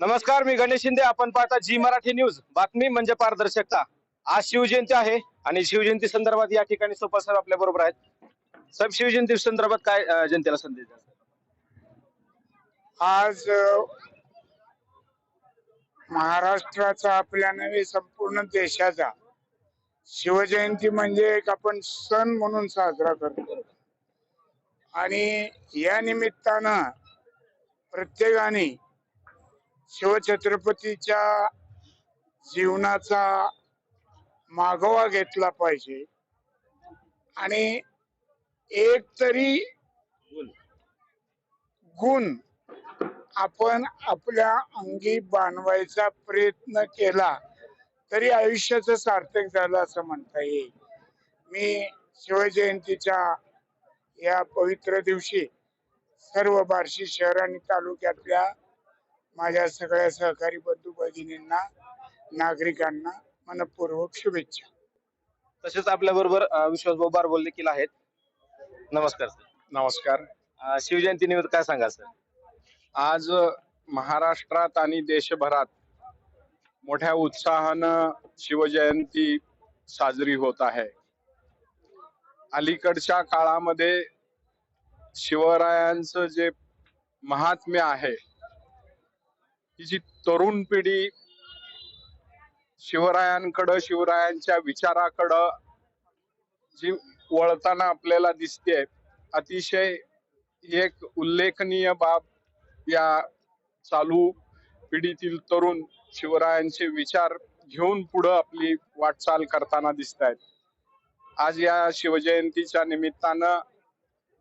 नमस्कार मी गणेश शिंदे. आपण पाहता जी मराठी न्यूज. बातमी म्हणजे पारदर्शकता. आज शिवजयंती आहे आणि शिवजयंती संदर्भात या ठिकाणी सोपा साहेब आपल्या बरोबर आहेत. साहेब शिवजयंती संदर्भात काय अं, जनतेला संदेश द्याल? आज अ, महाराष्ट्राचा आपल्या नव्हे संपूर्ण देशाचा शिवजयंती म्हणजे एक आपण सण म्हणून साजरा करतो. आणि या निमित्तानं प्रत्येकाने शिवछत्रपतीच्या जीवनाचा मागोवा घेतला पाहिजे. आणि एक तरी गुण. आपण आपल्या अंगी बांधवायचा प्रयत्न केला तरी आयुष्याचं सार्थक झालं असं म्हणता येईल. मी शिवजयंतीच्या या पवित्र दिवशी सर्व बार्शी शहर आणि तालुक्यातल्या माझ्या सगळ्या सहकारी बंधू भगिनींना नागरिकांना मनपूर्वक शुभेच्छा. तसेच आपल्या बरोबर विश्वास बार बोल देखील आहेत. नमस्कार सर. नमस्कार. शिवजयंती निमित्त काय सांगा सर? आज महाराष्ट्रात आणि देशभरात मोठ्या उत्साहानं शिवजयंती साजरी होत आहे. अलीकडच्या काळामध्ये शिवरायांचं जे महात्म्य आहे ही जी तरुण पिढी शिवरायांकडं शिवरायांच्या विचाराकडं जी वळताना आपल्याला दिसते अतिशय एक उल्लेखनीय बाब या चालू पिढीतील तरुण शिवरायांचे विचार घेऊन पुढं आपली वाटचाल करताना दिसत आहेत आज या शिवजयंतीच्या निमित्तानं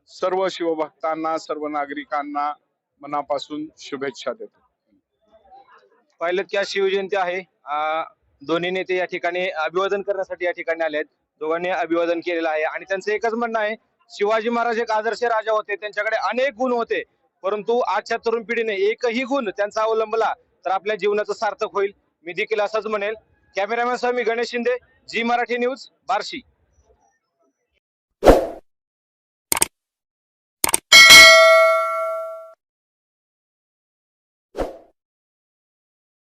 सर्व शिवभक्तांना सर्व नागरिकांना मनापासून शुभेच्छा देतो. पाहिलं की आज शिवजयंती आहे. दोन्ही नेते या ठिकाणी अभिवादन करण्यासाठी या ठिकाणी आले आहेत दोघांनी अभिवादन केलेलं आहे. आणि त्यांचं एकच म्हणणं आहे शिवाजी महाराज एक आदर्श राजा होते. त्यांच्याकडे अनेक गुण होते. परंतु आजच्या तरुण पिढीने एकही गुण त्यांचा अवलंबला तर आपल्या जीवनाचं सार्थक होईल. मी देखील असंच म्हणेल. Cameraman Swami Ganesh Shinde ji Marathi news Barshi.